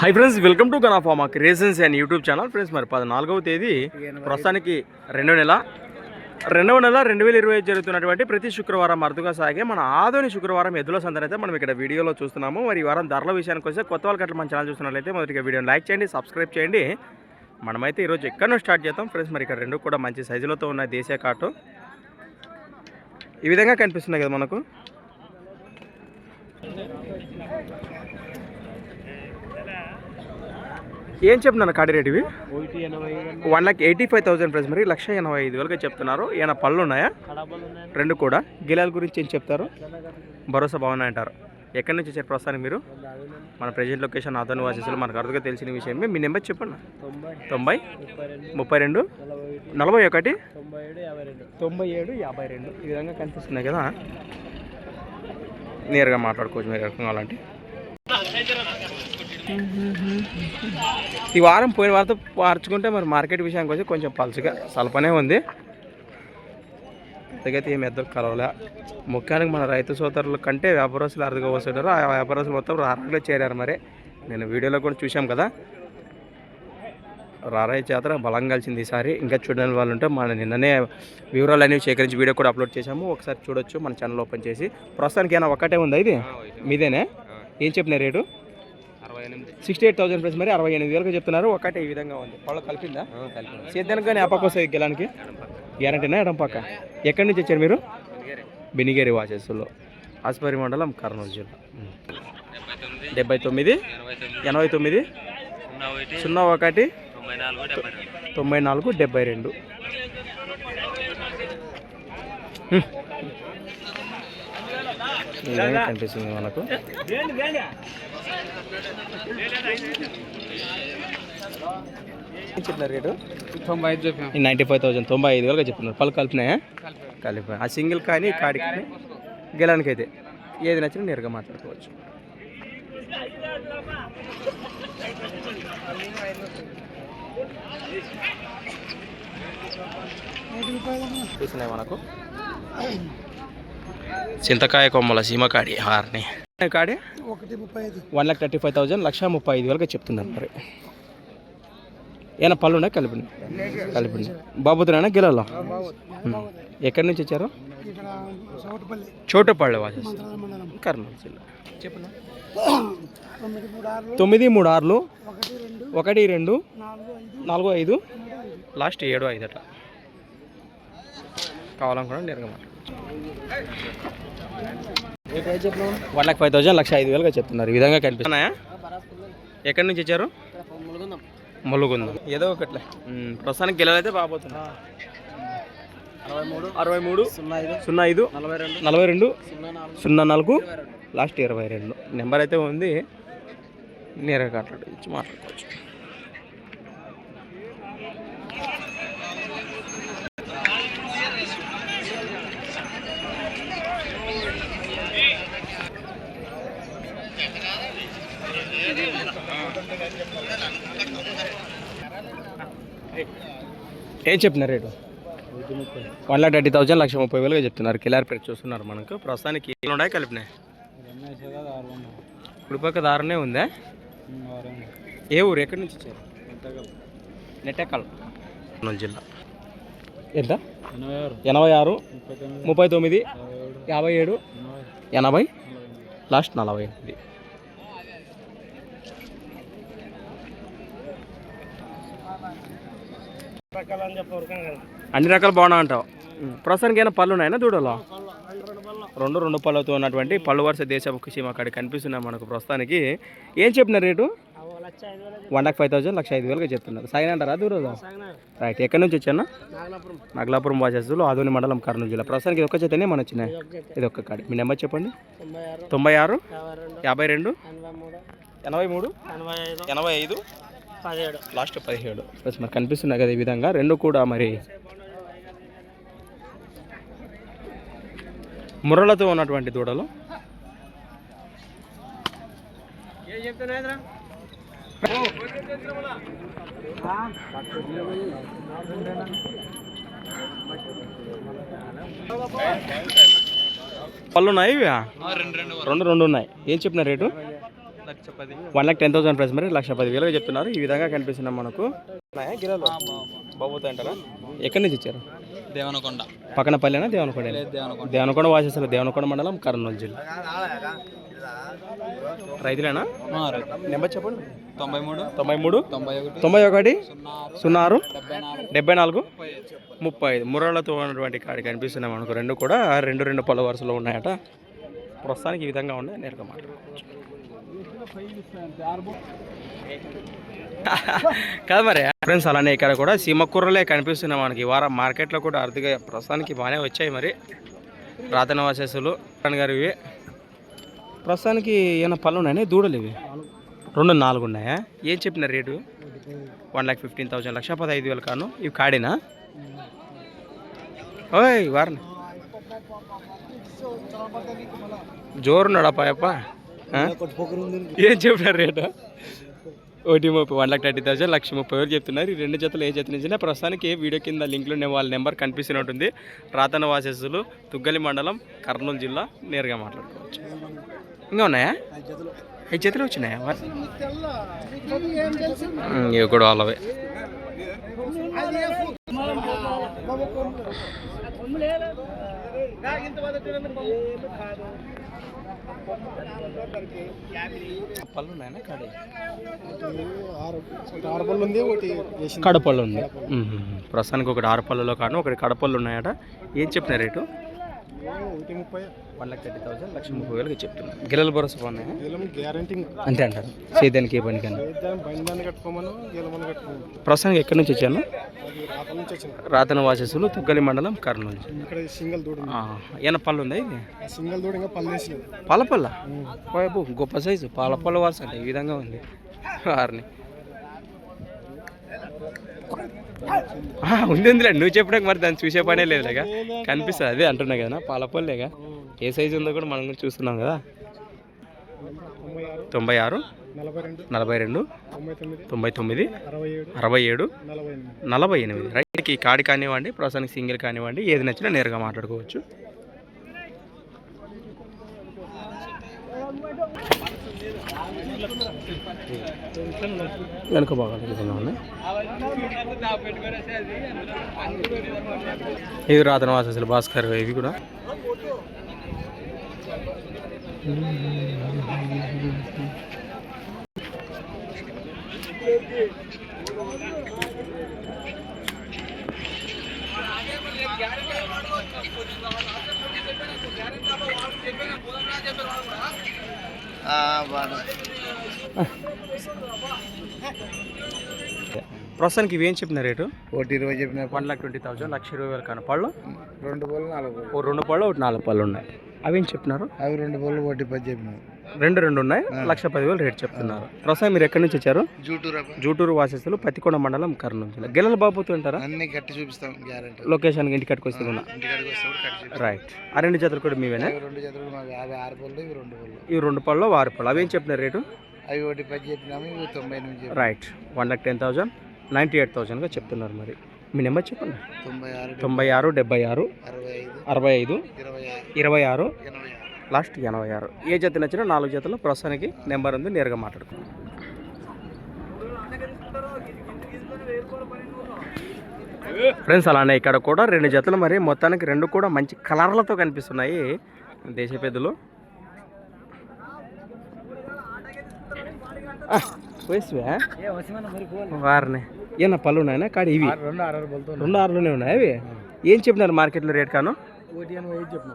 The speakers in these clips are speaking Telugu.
High friends welcome to గనాఫామా creations and YouTube channel friends మరి పద్నాలుగవ తేదీ ప్రస్తుతానికి రెండో నెల. రెండవ నెల రెండు వేల ఇరవై జరుగుతున్నటువంటి ప్రతి శుక్రవారం అరుదుగా సాగే మన ఆదోని శుక్రవారం ఎద్దుల సందడి అయితే మనం ఇక్కడ వీడియోలో చూస్తున్నాము. మరి ఈ వారం ధరల విషయానికి వస్తే కొత్త వాళ్ళకి మన ఛానల్ చూస్తున్నట్లయితే మొదటిగా వీడియోని లైక్ చేయండి సబ్స్క్రైబ్ చేయండి. మనమైతే ఈరోజు ఎక్కడ నుంచి స్టార్ట్ చేద్దాం. ఫ్రెండ్స్ మరి ఇక్కడ రెండు కూడా మంచి సైజులతో ఉన్న దేశీయ కాటు. ఈ విధంగా కనిపిస్తున్నాయి కదా మనకు. ఏం చెప్తున్నాను కాడి రేట్ ఇవి? One lakh eighty five thousand price మరి లక్ష ఎనభై ఐదు వేలుగా చెప్తున్నారు. ఏమైనా పళ్ళు ఉన్నాయా? రెండు కూడా. గిలాల గురించి ఏం చెప్తారు? భరోసా బాగున్నాయి అంటారు. ఎక్కడి నుంచి వచ్చారు ప్రస్తుతానికి మీరు? మన ప్రజెంట్ లొకేషన్ ఆదోని వాసేసులు మనకు అరుదుగా తెలిసిన విషయమే మీ నెంబర్ చెప్పండి. తొంభై. ముప్పై రెండు. నలభై ఒకటి. తొంభై ఏడు యాభై రెండు. ఈ విధంగా కనిపిస్తున్నాయి కదా. నేరుగా మాట్లాడుకోవచ్చు మీరు ఎక్కడ కావాలంటే. ఈ వారం పోయిన వారంతో మార్చుకుంటే మరి మార్కెట్ విషయానికి వచ్చి కొంచెం పలుచగా సలపనే ఉంది. పెద్దగైతే ఏం ఎద్దరు కలవలే. ముఖ్యానికి మన రైతు సోదరుల కంటే వ్యాపారస్తులు అరుదుగా వస్తుంటారు. ఆ వ్యాపారస్తులు మొత్తం రారాలో చేరారు మరి. నేను వీడియోలో కూడా చూశాం కదా. రారాయి జాతర బలం కలిసింది ఈసారి. ఇంకా చూడని వాళ్ళు ఉంటే మన నిన్ననే వివరాలు అనేవి సేకరించి వీడియో కూడా అప్లోడ్ చేశాము. ఒకసారి చూడొచ్చు మన ఛానల్ ఓపెన్ చేసి. ప్రస్తుతానికి ఏమైనా ఒక్కటే ఉందా ఇది? మీదేనే? ఏం చెప్పిన rate? Sixty eight thousand price మరి అరవై ఎనిమిది వేలకు చెప్తున్నారు. ఒకటే ఈ విధంగా ఉంది. వాళ్ళు కలిపిందా? సేద్యానికి కానీ అప్పకు వస్తుంది గెలానికి? గ్యారంటీనా ఎడం పక్క ఎక్కడి నుంచి వచ్చారు మీరు? బెనిగేరి వాచెస్లో ఆస్పరి మండలం కర్నూలు జిల్లా. డెబ్బై తొమ్మిది? ఎనభై తొమ్మిది? సున్నా ఒకటి? తొంభై నాలుగు డెబ్బై రెండు. కనిపిస్తుంది మనకు? చెప్పినారు రేటు? తొంభై ఐదు నైంటీ ఫైవ్ థౌసండ్ తొంభై ఐదు వేలుగా చెప్తున్నారు పలు కలిపినాయా? కలిపి ఆ సింగిల్ కానీ కాడి కానీ గెలానికి అయితే ఏది నచ్చినా నేరుగా మాట్లాడుకోవచ్చు. చూసినాయి మనకు? చింతకాయ కొమ్మల సీమకాడి హార్ని. కాడి? ఒకటి ముప్పై ఐదు. One lakh thirty five thousand లక్ష ముప్పై ఐదు వేలుగా చెప్తున్నారు మరి. ఏమైనా పళ్ళు ఉన్నాయి కలిపండి. కలిపండి బాబుతున్నా గిలలో ఎక్కడి నుంచి వచ్చారు? ఇక్కడ సౌటపల్లి చోటపళ్ళ వాస. మండలం. కర్నూలు జిల్లా. చెప్పండి తొమ్మిది మూడు ఆరులు. ఒకటి రెండు. నాలుగు ఐదు. లాస్ట్ ఏడు ఐదు అట్లా. కావాలనుకున్నా నేరుగా వన్ లాక్ ఫైవ్ థౌసండ్ లక్ష ఐదు వేలుగా చెప్తున్నారు. ఈ విధంగా కనిపిస్తున్నాయా ఎక్కడి నుంచి వచ్చారు? ములుగుందం. ఏదో ఒకట్లే. ప్రస్తుతానికి గెలవైతే బాగుపోతున్నా అరవై మూడు అరవై మూడు సున్నా ఐదు సున్నా ఐదు నలభై రెండు నలభై రెండు సున్నా నాలుగు. లాస్ట్ ఇరవై రెండు. నెంబర్ అయితే ఉంది. నేరుగా మాట్లాడు ఇచ్చి మాట్లాడుకోవచ్చు. ఏం చెప్పిన rate? One lakh thirty thousand లక్ష ముప్పై వేలుగా చెప్తున్నారు. కిలార్ పేరు చూస్తున్నారు మనకు. ప్రస్తుతానికి ఎన్ని ఉన్నాయి కలిపినాయి? ఇప్పుడు పక్క దారునే ఉందా? ఏ ఊరు? ఎక్కడి నుంచి వచ్చారు? నెట్టెక్కల్ జిల్లా. ఎంత? ఎనభై ఆరు ముప్పై తొమ్మిది యాభై ఏడు ఎనభై లాస్ట్ నలభై ఎనిమిది రకాలని చెప్పరు కదా అన్ని రకాలు బాగున్నా అంటావు. ప్రస్తుతానికి ఏమైనా పళ్ళు ఉన్నాయన్నా దూడలో? రెండు రెండు పళ్ళతో ఉన్నటువంటి పళ్ళు వరుస దేశ సీమ అక్కడ కనిపిస్తున్నాయి మనకు ప్రస్తుతానికి. ఏం చెప్పిన rate? One lakh five thousand లక్ష ఐదు వేలుగా చెప్తున్నారు. సైన్ అంటారా దూరం రైట్ ఎక్కడి నుంచి వచ్చానా నగలాపురం నాగలాపురం వాచేస్తులు ఆదోని మండలం కర్నూలు జిల్లా. ప్రస్తుతానికి ఇది ఒక్క చేతనే మన వచ్చినాయి. ఇది ఒక్క కాడి. మీ నెంబర్ చెప్పండి. తొంభై ఆరు యాభై రెండు ఎనభై మూడు ఎనభై ఐదు పదిహేడు. లాస్ట్ పదిహేడు. ప్లస్ మరి కనిపిస్తున్నాయి కదా ఈ విధంగా. రెండు కూడా మరి ముర్రలతో ఉన్నటువంటి దూడలు. పళ్ళు ఉన్నాయి ఇవి? రెండు రెండు రెండు రెండు ఉన్నాయి. ఏం చెప్పిన rate? One lakh ten thousand price మరి లక్ష పది వేలుగా చెప్తున్నారు. ఈ విధంగా కనిపిస్తున్నాం మనకు. గిరాలు? అంటారా? ఎక్కడి నుంచి ఇచ్చారు? దేవనకొండ. పక్కన పల్లెనా? దేవనకొండ దేవనకొండ. దేవనకొండ వాసేస్తారు. దేవనకొండ మండలం కర్నూలు జిల్లా. రైతులేనా? నెంబర్ చెప్పండి. తొంభై మూడు. తొంభై మూడు. తొంభై ఒకటి. తొంభై ఒకటి. సున్నా ఆరు డెబ్బై నాలుగు. ముప్పై ఐదు. ముర్రాలతో ఉన్నటువంటి కాడి కనిపిస్తున్నాయి మనకు. రెండు కూడా రెండు రెండు పళ్ళ వరుసలో ఉన్నాయట. ప్రస్తుతానికి ఈ విధంగా ఉన్నాయి. నేరుగా మాట్లాడుకోవచ్చు. కాదు మరి ఫ్రెండ్స్ అలానే ఇక్కడ కూడా సీమకూరలే కనిపిస్తున్నాయి మనకి. ఈ వారం మార్కెట్లో కూడా అరుదుగా ప్రస్తుతానికి బాగానే వచ్చాయి మరి. రాతన వాసేసులు గారు ఇవి. ప్రస్తుతానికి ఏమైనా పళ్ళు ఉన్నాయని దూడలు ఇవి. రెండు నాలుగు ఉన్నాయా? ఏం చెప్పిన rate? One lakh fifteen thousand లక్ష పదహైదు వేలు కాను. ఇవి కాడేనా? ఓయ్ వారిని. జోరు నడపాయప్ప ఏం చెప్పారు రేట? ఒకటి ముప్పై వన్ లక్ థర్టీ థౌసండ్ లక్ష ముప్పై వేలు చెప్తున్నారు. ఈ రెండు జతలు ఏ జత నుంచి ప్రస్తుతానికి వీడియో కింద లింక్లో ఉన్న వాళ్ళ నెంబర్ కనిపిస్తూనే ఉంటుంది రాతన వాసస్సులు తుగ్గలి మండలం కర్నూలు జిల్లా నేరుగా మాట్లాడుకోవచ్చు. ఇంకా ఉన్నాయా? ఐదు జతలు వచ్చినాయా? ఇవి కూడా వాళ్ళవే. కడపళ్ళు ఉంది. ప్రస్తుతానికి ఒకటి ఆరు పళ్ళలో కాను ఒకటి కడపళ్ళు ఉన్నాయట ఏం చెప్పిన రేటు? ఒకటి ముప్పై వన్ లాక్ థర్టీ థౌసండ్ లక్ష ముప్పై వేలకి చెప్తున్నాను. గిల్లల భరోసా బాగున్నాయా? గ్యారంటీ అంతే అంటారు. సేద్యానికి ఏ కట్టుకోమను గెలమని కట్టుకోమను. ప్రస్తుతానికి ఎక్కడి నుంచి వచ్చాను? రాతన వాసస్సులు తుగ్గలి మండలం కర్నూలు ఇక్కడ సింగల్ దూడ ఏమైనా పళ్ళు ఉందా ఇది? సింగల్ దూడ ఇంకా పల్లేసి పాలపల్ల గొప్ప సైజు. పాలపల్ల వారస అంటే ఈ విధంగా ఉంది. వారిని ఆ, ఉంది ఉందిలే నువ్వు చెప్పడానికి మరి దాన్ని చూసే పనే లేదులేగా కనిపిస్తుంది. అదే అంటున్నా కదా పాలపల్లిగా ఏ సైజు ఉందో కూడా మనం కూడా చూస్తున్నాం కదా. తొంభై ఆరు నలభై రెండు తొంభై తొమ్మిది అరవై ఏడు నలభై ఎనిమిది. నలభై ఎనిమిది రైట్కి కాడి కానివ్వండి ప్రస్తుతానికి సింగిల్ కానివ్వండి ఏది నచ్చినా నేరుగా మాట్లాడుకోవచ్చు. వెనుక బాగా విధంగా ఉన్నాయి. ఇవి రాతన వాసలు భాస్కర్ ఇవి కూడా. ప్రస్తుతానికి ఇవి ఏం చెప్పిన రేటు? ఒకటి ఇరవై చెప్పిన వన్ లాక్ ట్వంటీ థౌసండ్ లక్ష ఇరవై వేలు కానీ పళ్ళు. రెండు బోళ్ళు నాలుగు బోళ్ళు ఓ రెండు పళ్ళు ఒకటి నాలుగు పళ్ళు ఉన్నాయి. అవి ఏం చెప్పినారు? అవి రెండు బోళ్ళు ఒకటి పది చెప్పిన రెండు రెండు ఉన్నాయి. లక్ష పదివేలు రేట్ చెప్తున్నారు. ప్రస్తుతం మీరు ఎక్కడి నుంచి వచ్చారు? జూటూరు జూటూరు వాసస్తులు పత్తికొండ మండలం కర్నూలు జిల్లా. గిల్లల బాబుతో ఉంటారా? అన్ని కట్టి చూపిస్తాం గ్యారంటీ లొకేషన్ ఇంటి కట్టుకు వస్తే రైట్ ఆ రెండు జతలు కూడా మీవేనా? రెండు జతలు ఆరు బోళ్ళు ఇవి రెండు బోళ్ళు ఇవి రెండు పళ్ళు వారు పళ్ళు. అవి ఏం చెప్పిన రేటు? అవి ఒకటి పది చెప్పినాము ఇవి తొంభై ఎనిమిది. Right one lakh ten thousand ninety eight థౌసండ్గా చెప్తున్నారు మరి. మీ నెంబర్ చెప్పండి. తొంభై ఆరు తొంభై ఆరు డెబ్బై ఆరు అరవై ఐదు అరవై ఐదు ఇరవై ఆరు ఇరవై ఆరు ఎనభై ఆరు. లాస్ట్ ఎనభై ఆరు. ఏ జత నచ్చినా నాలుగు జతలు ప్రస్తుతానికి నెంబర్ ఉంది నేరుగా మాట్లాడుకో ఫ్రెండ్స్ అలానే ఇక్కడ కూడా రెండు జతలు మరి మొత్తానికి రెండు కూడా మంచి కలర్లతో కనిపిస్తున్నాయి దేశ పెద్దలు. వారిని. ఏనా పళ్ళు ఉన్నాయనా కాడి ఇవి. రెండు ఆరు బోల్తో రెండు ఆరులోనే ఉన్నాయి అవి ఏం చెప్పినారు మార్కెట్లో రేట్ కాను?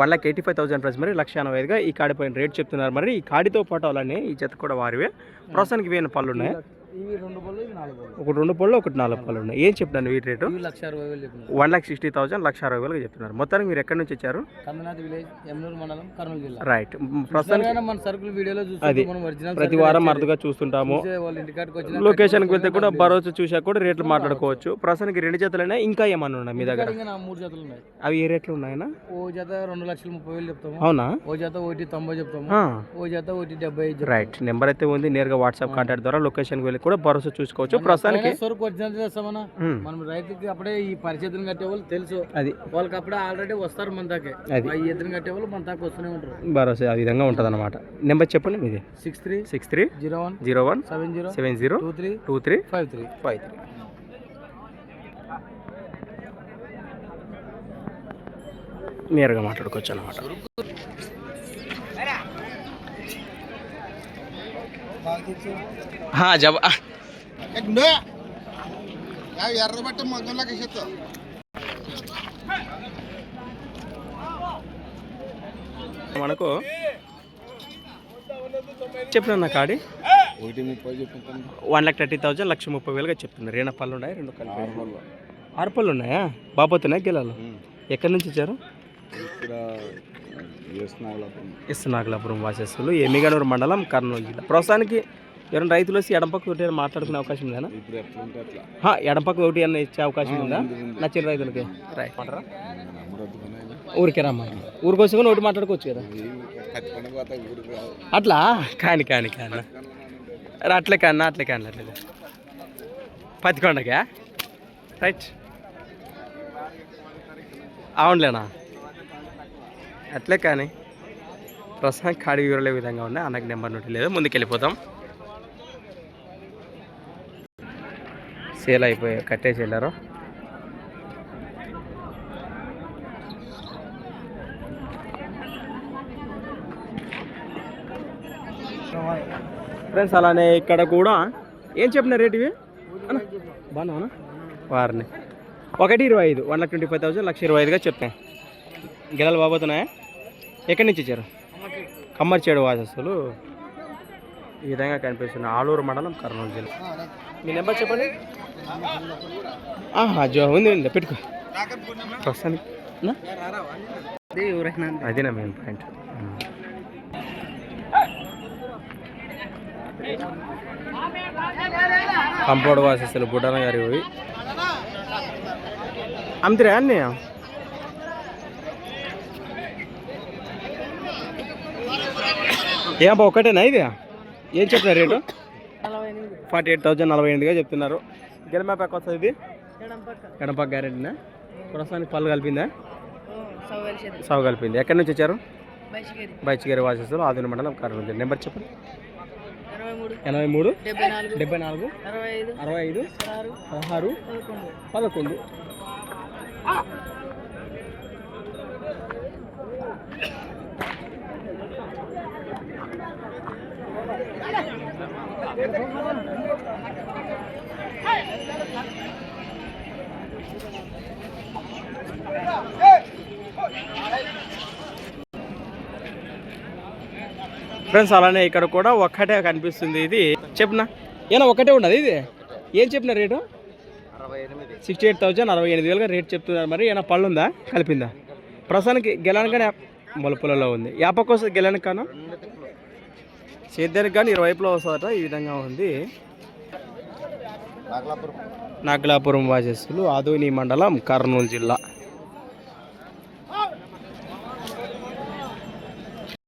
One lakh eighty five thousand price మరి లక్ష ఎనభై ఐదుగా ఈ కాడి పైన రేట్ చెప్తున్నారు. మరి ఈ కాడితో పాటు అలానే ఈ జత కూడా వారివే. ప్రస్తుతానికి వేసిన పళ్ళు ఉన్నాయి? ఇవి రెండు బోళ్ళు ఇవి నాలుగు బోళ్ళు ఒకటి రెండు పళ్ళు ఒకటి నాలుగు పళ్ళు ఉన్నాయి. ఏం చెప్తాను వీటి రేటు? ఇవి లక్ష అరవై వేలు చెప్పిన వన్ లాక్ సిక్స్టీ థౌసండ్ లక్ష అరవై వేలుగా చెప్తున్నారు. మొత్తానికి మీరు ఎక్కడి నుంచి వచ్చారు? కందనాథ్ విలేజ్ ఎమ్నూరు మండలం కర్నూలు జిల్లా. రైట్ ప్రస్తుతానికి ఎవరైనా మన సరుకులు వీడియోలో అది. ప్రతి వారం అరుదుగా చూస్తుంటాము. లొకేషన్కి వెళ్తే కూడా భరోసా చూసా కూడా రేట్లు మాట్లాడుకోవచ్చు. ప్రస్తుతానికి రెండు జతలైనా ఇంకా ఏమన్నా ఉన్నాయి మీ దగ్గర? మూడు జతలు ఉన్నాయి. అవి ఏ రేట్లు ఉన్నాయన్నా? ఓ జత రెండు లక్షల ముప్పై వేలు చెప్తాము. అవునా? ఓ జత ఒకటి తొంభై చెప్తాము. ఓ జత ఒకటి డెబ్బై. రైట్ నెంబర్ అయితే ఉంది నేరుగా వాట్సాప్ కాంటాక్ట్ ద్వారా లొకేషన్కి వెళ్ళి కూడా భరోసా చూసుకోవచ్చు. ప్రస్తుతానికి మనం. రైతుకి అప్పుడే ఈ పరిచేతులు కట్టే వాళ్ళు తెలుసు. అది. వాళ్ళకి అప్పుడే ఆల్రెడీ వస్తారు మన దాకే. అది. ఎద్దులు కట్టే వాళ్ళు మన దాకా వస్తూనే ఉంటారు. భరోసా ఆ విధంగా ఉంటుంది అనమాట నెంబర్ చెప్పండి మీది. Six three six three zero one zero one seven zero seven zero two three two three five three. Five three. నేరుగా మాట్లాడుకోవచ్చు అనమాట జబ ఎర్రబట్టి మగ్గంలోకి వేసేస్తాం మనకు చెప్పిన నా కాడి? ఒకటి ముప్పై చెప్తాను వన్ లాక్ థర్టీ థౌజండ్ లక్ష ముప్పై వేలుగా చెప్తున్నారు. రేణ పళ్ళు ఉన్నాయి? రెండు కలిపి ఆరు పళ్ళు ఉన్నాయా? బాబోతున్నాయి గెలాలు. ఎక్కడి నుంచి ఇచ్చారు ఇస్తున్నాగలాపురం వాసస్సులు ఎమ్మిగనూరు మండలం కర్నూలు జిల్లా. ప్రస్తుతానికి ఎవరైనా రైతులు వచ్చి ఎడంపక్క ఒకటి మాట్లాడుకునే అవకాశం ఉందా ఎడంపక్క ఒకటి ఏమైనా ఇచ్చే అవకాశం ఉందా. నచ్చిన రైతులకి. రైట్. నమ్మరద్దుకునే ఊరికే రమ్మా. ఊరికి వచ్చి ఒకటి మాట్లాడుకోవచ్చు కదా. అట్లా? కాని కాని కాని. అట్లే కాని అట్లే కాని అట్లే పత్తికొండకా రైట్. అవునులేనా? అట్లే కానీ ప్రస్తుతానికి కాడి వివరాలు విధంగా ఉన్నాయి? అన్నకి నెంబర్ నుండి లేదు ముందుకు వెళ్ళిపోతాం సేల్ అయిపోయి కట్టేసి వెళ్ళారు. ఫ్రెండ్స్ అలానే ఇక్కడ కూడా ఏం చెప్పిన రేట్ ఇవి? అన్న బాగున్నావునా వారిని. ఒకటి ఇరవై ఐదు one lakh twenty five thousand లక్ష ఇరవై ఐదుగా చెప్తాను గిలాలు బాబోతున్నాయా ఎక్కడి నుంచి ఇచ్చారు కమ్మర్చేడు వాసస్సులు ఈ విధంగా కనిపిస్తున్నాయి ఆలూరు మండలం కర్నూలు జిల్లా. మీ నెంబర్ చెప్పండి. ఆహా, జో ఉంది ఉంది పెట్టుకో. ప్రస్తుతానికి. నా? అదే నా మెయిన్ పాయింట్ కంపౌండ్ వాసేస్తారు బుడ్డన్న గారి పోయి అమ్మితే అన్నీ ఏం బా ఒకటేనా ఇది? ఏం చెప్తున్నారు రేటు? ఫార్టీ ఎయిట్ థౌజండ్ నలభై ఎనిమిదిగా చెప్తున్నారు. గిరమా ప్యాక్ వస్తుంది ఇది? ఎడపక్క. గ్యారెంటీనా? ప్రస్తుతానికి పళ్ళు కలిపిందా? సాగు కలిపింది. ఎక్కడి నుంచి వచ్చారు? బైచిగారి వాసేస్తారు ఆదిన మండలం జిల్లా. నెంబర్ చెప్పండి. ఎనభై మూడు. డెబ్బై నాలుగు. అరవై ఐదు. పదహారు. పదకొండు. ఫ్రెండ్స్ అలానే ఇక్కడ కూడా ఒక్కటే కనిపిస్తుంది ఇది. చెప్పనా? ఏనా ఒకటే ఉన్నది ఇది? ఏం చెప్పిన రేటు? సిక్స్టీ ఎయిట్ థౌసండ్ అరవై ఎనిమిది వేలుగా రేట్ చెప్తున్నారు మరి. ఏమైనా పళ్ళు ఉందా? కలిపిందా? ప్రస్తుతానికి గెలానికనే మొలపులలో ఉంది. యాపకు వస్తుంది గెలానికి కాను? సేద్యానికి కానీ ఇరువైపులో వస్తుందట ఈ విధంగా ఉంది. నాగలాపురం. నాగలాపురం వాసస్సులు ఆదోని మండలం కర్నూలు జిల్లా.